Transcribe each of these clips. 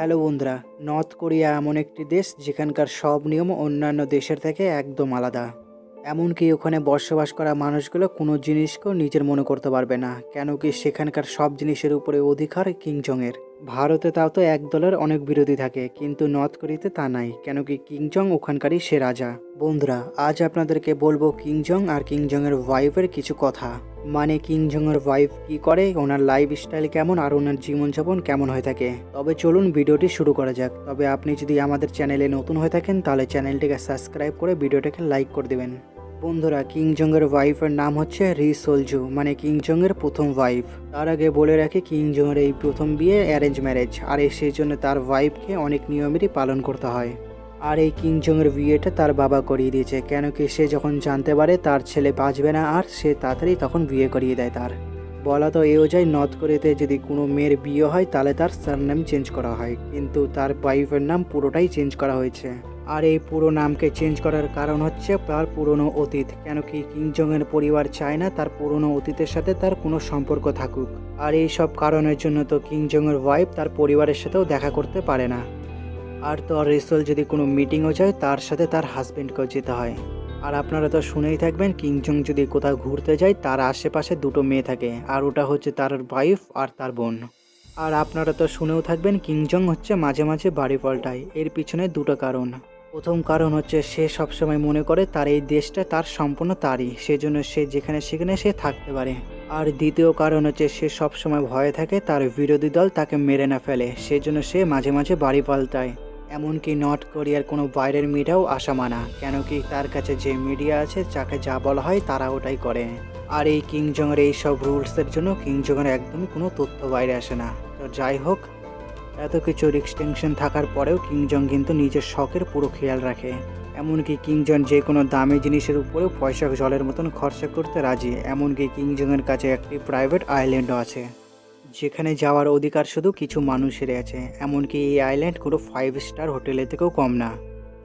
Hello বন্ধুরা, north Korea এমন একটি দেশ যেখানকার সব নিয়ম অন্যান্য দেশের থেকে একদম আলাদা। এমনকি ওখানে বসবাস করা মানুষগুলো কোনো জিনিসকেও নিজের মনে করতে পারবে না কেন কি সেখানকার সব জিনিসের উপরে অধিকার কিংজংয়ের ভারতে তাও তো এক দলের অনেক বিরোধী থাকে, কিন্তু নর্থ কোরিয়াতে তা নাই কেন কি কিংজং ওখানকারই সে রাজা। বন্ধুরা, আজ আপনাদেরকে বলব কিংজং আর কিংজংয়ের ওয়াইফের কিছু কথা। মানে কিংজংয়ের ওয়াইফ কি করে? ওনার লাইফ স্টাইল কেমন? আর ওনার জীবনযাপন কেমন হয়ে থাকে? তবে চলুন ভিডিওটি শুরু করা যাক। তবে আপনি যদি আমাদের চ্যানেলে নতুন হয়ে থাকেন, তাহলে চ্যানেলটিকে সাবস্ক্রাইব করে ভিডিওটাকে লাইক করে দেবেন। বন্ধুরা কিংজংয়ের ওয়াইফের নাম হচ্ছে রি সোলজু মানে কিংজংয়ের প্রথম ওয়াইফ তার আগে বলে রাখি কিংজংয়ের এই প্রথম বিয়ে অ্যারেঞ্জ ম্যারেজ আর এই সেই জন্য তার ওয়াইফকে অনেক নিয়মেরই পালন করতে হয়। আর এই কিংজংয়ের বিয়েটা তার বাবা করিয়ে দিয়েছে। কেন কি সে যখন জানতে পারে তার ছেলে বাঁচবে না আর সে তাড়াতাড়ি তখন বিয়ে করিয়ে দেয় তার। বলা তো এও যায় নর্থ কোরিয়াতে যদি কোনো মেয়ের বিয়ে হয় তাহলে তার সারনেম চেঞ্জ করা হয়। কিন্তু তার ওয়াইফের নাম পুরোটাই চেঞ্জ করা হয়েছে। আর এই পুরো নামকে চেঞ্জ করার কারণ হচ্ছে তার পুরনো অতীত। কেন কি কিংজংয়ের পরিবার চায় না তার পুরনো অতীতের সাথে তার কোনো সম্পর্ক থাকুক। আর এই সব কারণের জন্য তো কিংজংয়ের ওয়াইফ তার পরিবারের সাথেও দেখা করতে পারে না। আর তো রিসল যদি কোনো মিটিংও যায়, তার সাথে তার হাজব্যান্ডকেও যেতে হয়। আর আপনারা তো শুনেই থাকবেন কিংজং যদি কোথাও ঘুরতে যায়, তার আশেপাশে দুটো মেয়ে থাকে। আর ওটা হচ্ছে তার ওয়াইফ আর তার বোন। আর আপনারা তো শুনেও থাকবেন কিংজং হচ্ছে মাঝে মাঝে বাড়ি পাল্টায়। এর পিছনে দুটো কারণ। প্রথম কারণ হচ্ছে, সে সবসময় মনে করে তার এই দেশটা তার সম্পূর্ণ তারই। সেজন্য সে যেখানে সেখানে সে থাকতে পারে। আর দ্বিতীয় কারণ হচ্ছে, সে সবসময় ভয়ে থাকে, তার বিরোধী দল তাকে মেরে না ফেলে। সেজন্য সে মাঝে মাঝে বাড়ি পাল্টায়। এমনকি নর্থ কোরিয়ার কোনো বাইরের মিডিয়াও আসা মানা কেন কি তার কাছে যে মিডিয়া আছে, যাকে যা বলা হয় তারা ওটাই করে। আর এই কিংজংয়ের এই সব রুলসের জন্য কিংজংয়ের একদমই কোনো তথ্য বাইরে আসে না। তো যাই হোক, এত কিছু এক্সটেনশন থাকার পরেও কিংজং কিন্তু নিজের শখের পুরো খেয়াল রাখে। এমনকি কিংজন যে কোনো দামি জিনিসের উপরেও পয়সা জলের মতন খরচা করতে রাজি, এমনকি কিংজংয়ের কাছে একটি প্রাইভেট আইল্যান্ডও আছে। যেখানে যাওয়ার অধিকার শুধু কিছু মানুষেরই আছে, এমনকি এই আইল্যান্ড কোনো ফাইভ স্টার হোটেলের থেকেও কম না।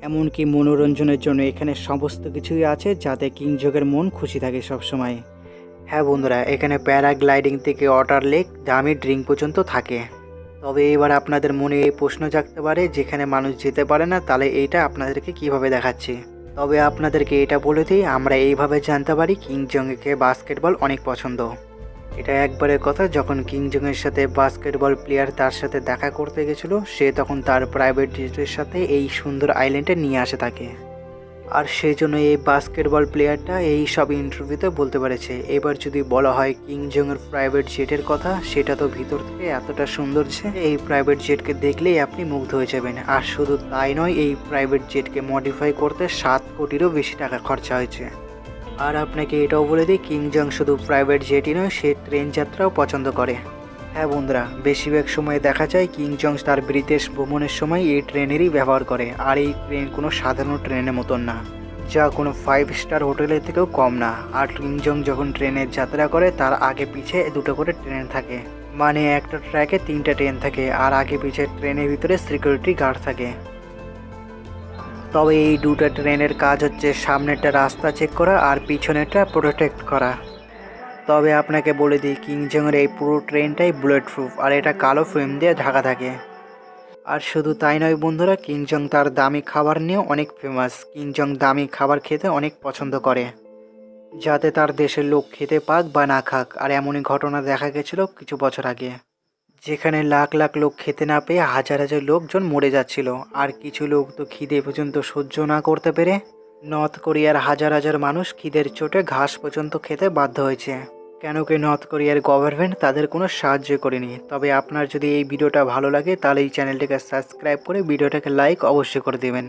এমনকি মনোরঞ্জনের জন্য এখানে সমস্ত কিছুই আছে যাতে কিংজগের মন খুশি থাকে সবসময়। হ্যাঁ বন্ধুরা, এখানে প্যারাগ্লাইডিং থেকে ওয়াটার লেক দামি ড্রিঙ্ক পর্যন্ত থাকে। তবে এবার আপনাদের মনে এই প্রশ্ন জাগতে পারে, যেখানে মানুষ যেতে পারে না, তাহলে এইটা আপনাদেরকে কীভাবে দেখাচ্ছি? তবে আপনাদেরকে এটা বলে দিই, আমরা এইভাবে জানতে পারি কিংজংকে বাস্কেটবল অনেক পছন্দ। এটা একবারের কথা, যখন কিংজংয়ের সাথে বাস্কেটবল প্লেয়ার তার সাথে দেখা করতে গেছিল, সে তখন তার প্রাইভেট জেটের সাথে এই সুন্দর আইল্যান্ডে নিয়ে আসে তাকে। আর সেই জন্য এই বাস্কেটবল প্লেয়ারটা এই সব ইন্টারভিউতে বলতে পেরেছে। এবার যদি বলা হয় কিংজংয়ের প্রাইভেট জেটের কথা, সেটা তো ভিতর থেকে এতটা সুন্দর যে এই প্রাইভেট জেটকে দেখলেই আপনি মুগ্ধ হয়ে যাবেন। আর শুধু তাই নয়, এই প্রাইভেট জেটকে মডিফাই করতে সাত কোটিরও বেশি টাকা খরচা হয়েছে। আর আপনাকে এটাও বলে দিই কিংজং শুধু প্রাইভেট জেটই নয়, সে ট্রেন যাত্রাও পছন্দ করে। হ্যাঁ বন্ধুরা, বেশিরভাগ সময় দেখা যায় কিংজং তার বিদেশ ভ্রমণের সময় এই ট্রেনেরই ব্যবহার করে, আর এই ট্রেন কোনো সাধারণ ট্রেনের মতন না। যা কোনো ফাইভ স্টার হোটেলের থেকেও কম না। আর কিংজং যখন ট্রেনের যাত্রা করে, তার আগে পিছে দুটো করে ট্রেন থাকে। মানে একটা ট্র্যাকে তিনটা ট্রেন থাকে, আর আগে পিছে ট্রেনের ভিতরে সিকিউরিটি গার্ড থাকে। তবে এই দুটো ট্রেনের কাজ হচ্ছে সামনেরটা রাস্তা চেক করা আর পিছনেরটা প্রোটেক্ট করা। তবে আপনাকে বলে দিই কিংজংয়ের এই পুরো ট্রেনটাই বুলেট প্রুফ আর এটা কালো ফিল্ম দিয়ে ঢাকা থাকে। আর শুধু তাই নয় বন্ধুরা কিংজং তার দামি খাবার নিয়েও অনেক ফেমাস কিংজং দামি খাবার খেতে অনেক পছন্দ করে। যাতে তার দেশের লোক খেতে পাক বা না খাক, আর এমনই ঘটনা দেখা গেছিল কিছু বছর আগে। যেখানে লাখ লাখ লোক খেতে না পেয়ে হাজার হাজার লোকজন মরে যাচ্ছিল। আর কিছু লোক তো খিদে পর্যন্ত সহ্য না করতে পেরে নর্থ কোরিয়ার হাজার হাজার মানুষ খিদের চোটে ঘাস পর্যন্ত খেতে বাধ্য হয়েছে। কেন কি নর্থ কোরিয়ার গভর্নমেন্ট তাদের কোনো সাহায্য করেনি। তবে আপনার যদি এই ভিডিওটা ভালো লাগে, তাহলে এই চ্যানেলটিকে সাবস্ক্রাইব করে ভিডিওটাকে লাইক অবশ্যই করে দেবেন।